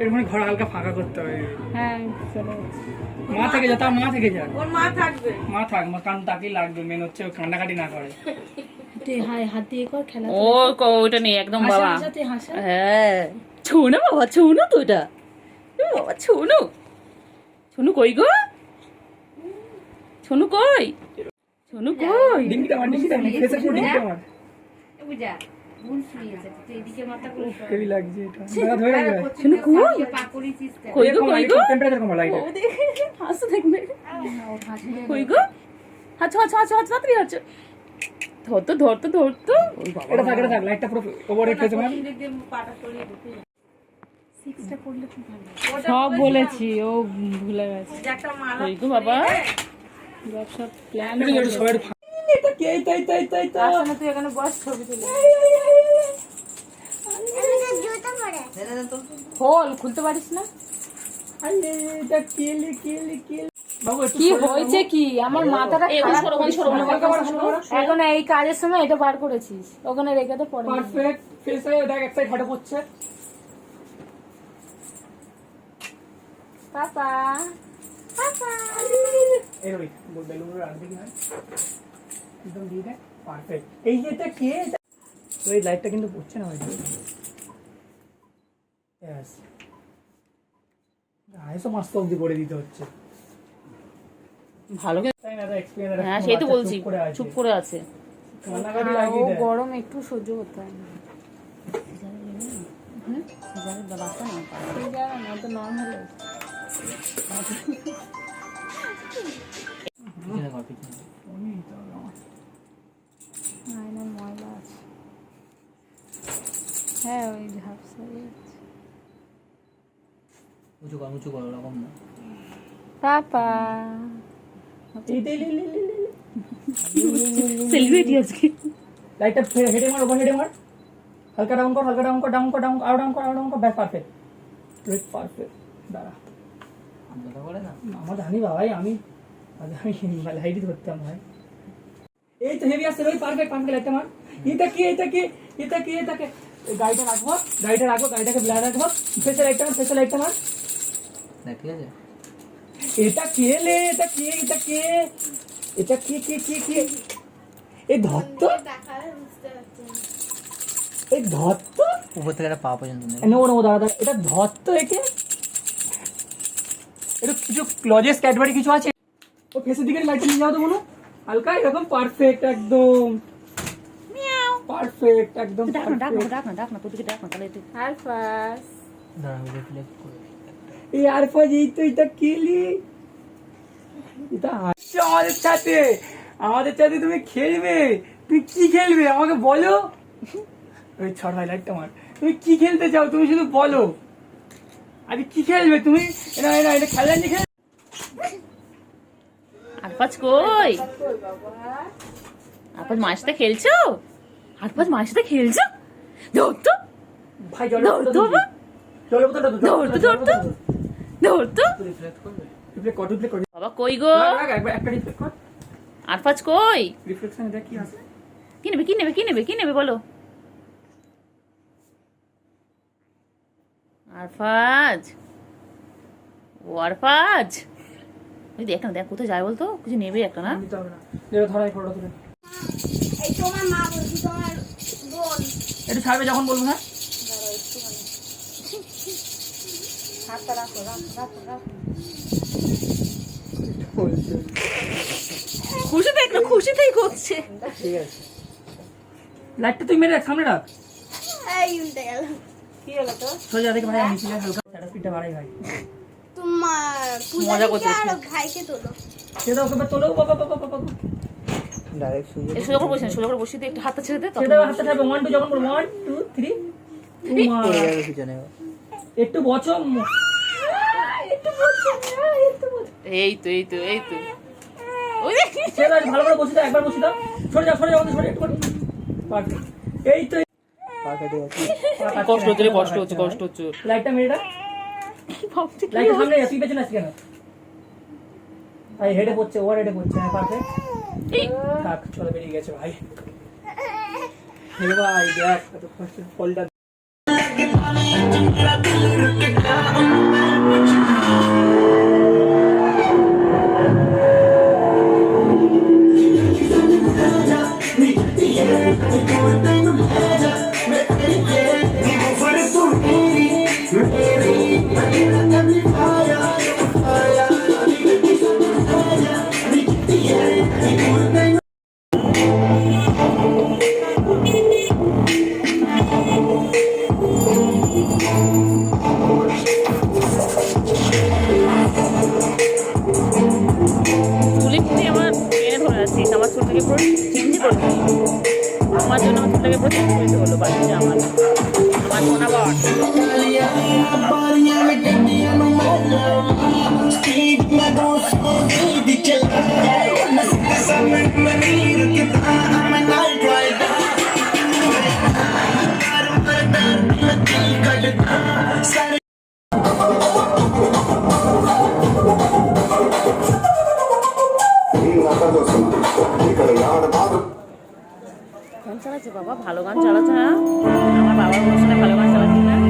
এরকম ঘর হালকা ফাঁকা করতে হবে হ্যাঁ মা থেকে যা তার মা থেকে যা। ওর মা থাকবে। মা থাক মা কান তাকেই লাগবে মেন হচ্ছে ও কান্নাকাটি না করে। ও ক- ওটা নেই একদম বাবা। হ্যাঁ। ছুনু বাবা ছুনু তো এ বাবা ছুনু। ছুনু কই গো? ছুনু কই? ছুনু কই? ডিঙ্গিটা মার ডিঙ্গিটা মার ফেসে পুরো ডিঙ্গিটা মার। বুঝা ধরতো ধরতো ধরতো এটা। থাক এটা থাক লাইটটা পুরো ওভারে সব বলেছি ও ভুলে গেছে। বাবা? ব্যবসা প্ল্যান এটা একটু একটু এটা তাই তাই তাই তাই আসলে তুই এখানে বস ছবি তুলে খোল খুলতে পারিস না আরে এটা কেলে কেলে কেলে কি হয়েছে কি আমার মাথাটা এখন এই কাজের সময় এটা বার করেছিস ওখানে রেখে তো পরে নিবি। পারফেক্ট ফেসে দেখ এক সাইড ফটো পড়ছে পাপা পাপা এই বেলুনের আর দিকে হয় একদম দিয়ে দেখ পারফেক্ট এই যে এটা কে? তো এই লাইটটা কিন্তু পড়ছে না হয়তো। ব্যাস আইসো মাস্ত অব্দি করে দিতে হচ্ছে। ভালো হ্যাঁ সেই তো বলছি চুপ করে আছে। হ্যাঁ, ও গরম একটু সহ্য করতে হয় না। আয়নার ময়লা আছে হ্যাঁ ওই উঁচু কর উঁচু কর ওরকম না পাপা। সেলিব্রিটি আজকে লাইটটা হেডে মার ওপর হেডে মার হালকা ডাউন কর হালকা ডাউন কর ডাউন কর ডাউন আরও ডাউন কর আরও ডাউন কর ব্যাস পারফেক্ট পারফেক্ট দাঁড়া আলাদা করে না আমার জানি ভাই আমি আজ আমি লাইটই ধরতাম ভাই এই তো হেভি আসছে ওই পারফেক্ট পারফেক্ট লাইটটা মার এটা কি এটা কি এটা কি এটা কি এই গাড়িটা রাখব গাড়িটা রাখব গাড়িটাকে ব্লার রাখব ফেসে লাইটটা মার ফেসে লাইটটা মার দেখ ঠিক আছে এটা কে লে এটা কে এটা কে এটা কে কে কে কে এই ধত্ত এই ধত্ত উপর থেকে একটা পা পর্যন্ত নেবে নেব নেব দাদা দাদা এটা ধত্ত একে এটা কিছু ক্লজেস ক্যাডবারি কিছু আছে দিকে লাইটটা নিয়ে যাও তো বলো। হালকা এরকম পারফেক্ট একদম। পারফেক্ট একদম ডাক না ডাক না ডাক না ডাক না তোদেরকে ডাক না তাহলে একটু আর ফাস রিফ্লেক্ট করে এই আর এই তো এটা কেলি এটা আমাদের সাথে আমাদের সাথে তুমি খেলবে। তুমি কি খেলবে? আমাকে বলো। ওই ছড় ভাই লাইটটা আমার তুমি কি খেলতে চাও? তুমি শুধু বলো। আরে কি খেলবে তুমি? এটা এটা এটা খেলা নিয়ে খেল আরপাজ কই? আরপাজ মায়ের সাথে খেলছো? আরপাজ মায়ের সাথে খেলছো? ধরতো ভাই ধরতো বাবা। ধরতো ধরতো ধরতো কই গো? আরপাজ কই? কি নেবে কি নেবে কি নেবে কি নেবে বলো। আরফাজ ও আরফাজ ওই দেখ না দেখ কোথায় যায় বলতো কিছু নেবে একটা না একটু ছাড়বে যখন বলব হ্যাঁ হাতটা রাখো রাখো রাখো রাখো খুশি দেখ না খুশিতেই করছে ঠিক আছে লাইটটা তুই মেরে রাখ সামনে রাখ এই উল্টে গেল কি হলো তো সোজা ভাই হালকা বাড়াই মজা পূজা করছিস আর ভাইকে তোলো? সেটা ওকে তোলো বাবা বাবা বাবা বাবা। ডাইরেক্ট সুইচ এই করে বসে না, করে বসিয়ে দিয়ে একটু হাতটা ছেড়ে দে সেটা যখন পড়ে যাবে পিছনে। একটু বছো ম- এই তো এই তো এই তো। ওই দেখ। ভালো করে বসে দাও একবার বসে দাও। সরে যাও সরে যাও সরে একটু এই তো কষ্ট হচ্ছে কষ্ট হচ্ছে কষ্ট হচ্ছে। লাইটটা ভাবছি কি লাইটটা সামনে তুই পেছনে আসছি কেন? ভাই হেডে পড়ছে ওর হেডে পড়ছে হ্যাঁ পারফেক্ট চলে বেরিয়ে গেছে ভাই। হে ভাই দেখ কত কষ্ট ফলটা গান চালাচ্ছে বাবা ভালো গান চালাচ্ছে না আমার বাবার অনুষ্ঠানে ভালো গান চালাচ্ছে না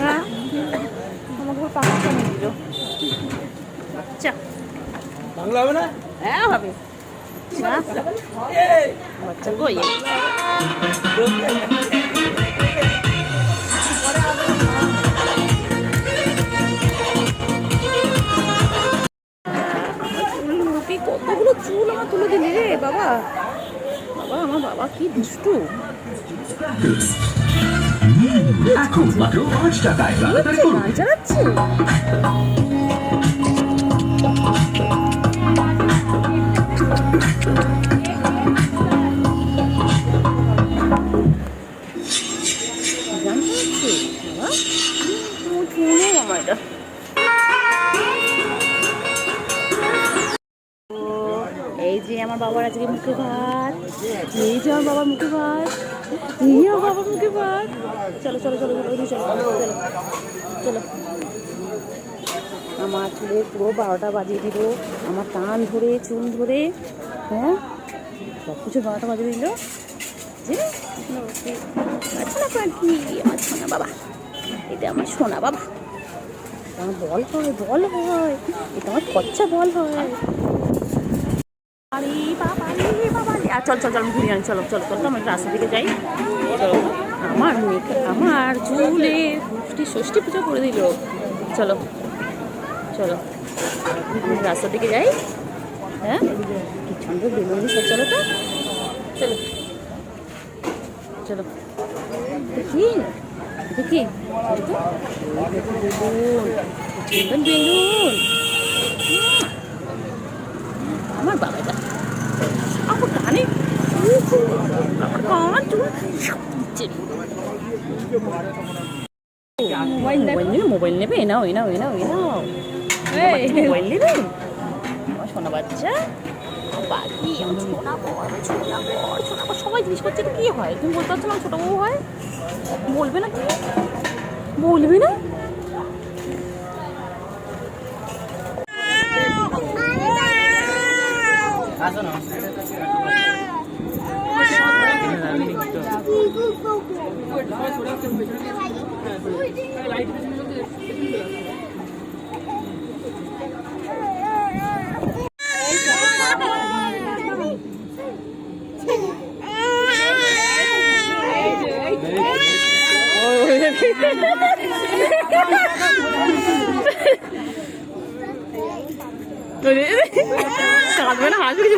হ্যাঁ আমাকে ওর দিল চা বাংলা হবে না? হ্যাঁ হবে। বাচ্চা কই? কতগুলো চুল আমার তুলে দিলি রে বাবা। বাবা আমার বাবা কি দুষ্টু। এখন মাত্র পাঁচ টাকায় তাড়াতাড়ি করুন। এই যে আমার বাবার আজকে মুখে ভাত। এই যে আমার বাবার মুখে ভাত। এই আমার বাবার মুখে ভাত চলো চলো চলো চলো, ওদিকে চলো আমার চুলে পুরো বারোটা বাজিয়ে দিল। আমার টান ধরে, চুল ধরে হ্যাঁ? সব কিছু বারোটা বাজিয়ে দিল। যে আচ্ছা পাখি আমার সোনা বাবা। এটা আমার সোনা বাবা। আমার বল হয় বল হয়। এটা আমার খরচা বল হয়। আরে বাবা। আর চল চল চল ঘুরিয়ে আনি, চলো চলো চলো আমি রাস্তা দিকে যাই। আমার আমার চুলে ষষ্ঠী ষষ্ঠী পুজো করে দিল। চলো চলো রাস্তার দিকে যাই। হ্যাঁ? কি সুন্দর বেলুন সব চলো তো, চলো চলো। দেখি দেখি বেলুন আমার বাবাটা আমার কানে আমার কান চুল দিচ্ছে মোবাইল নেবে মোবাইল নেবে? এ নাও এ নাও এ নাও এ নাও। মোবাইল নেবে? আমার সোনা বাচ্চা। বাকি সোনা বর সোনা বর সোনা বর। সবাই জিজ্ঞেস করছে কি হয়? তুমি বলতে পারছ না ছোটো বউ হয়? বলবে না তুমি বলবে না? আসো না হাসবে কিছু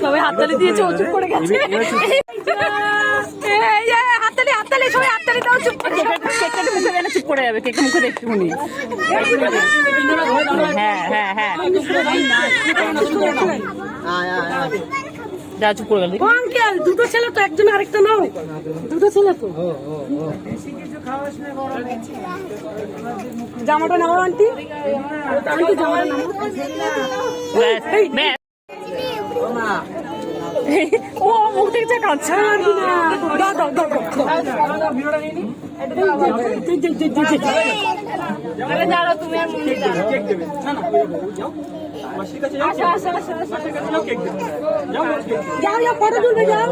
সবাই হাততালি দিয়েছে ও চুপ করে গেছে। এই হাততালি হাততালি সবাই হাততালি দাও চুপ করে কেকটা একটু মুখে দেয় চুপ করে যাবে কেকটা মুখে শুনি। হ্যাঁ হ্যাঁ হ্যাঁ। যা চুপ করে গেল আঙ্কেল দুটো ছেলে তো একজন আরেকটা নাও। দুটো ছেলে তো। জামাটা নাও আন্টি। আন্টি জামাটা নাও। ও মুখ কাঁদছে। দাও দাও দাও দাঁড়াও তুমি আর যাও, যাও ফটো তুলবে যাও।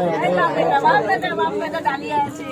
দাঁড়িয়ে আছে।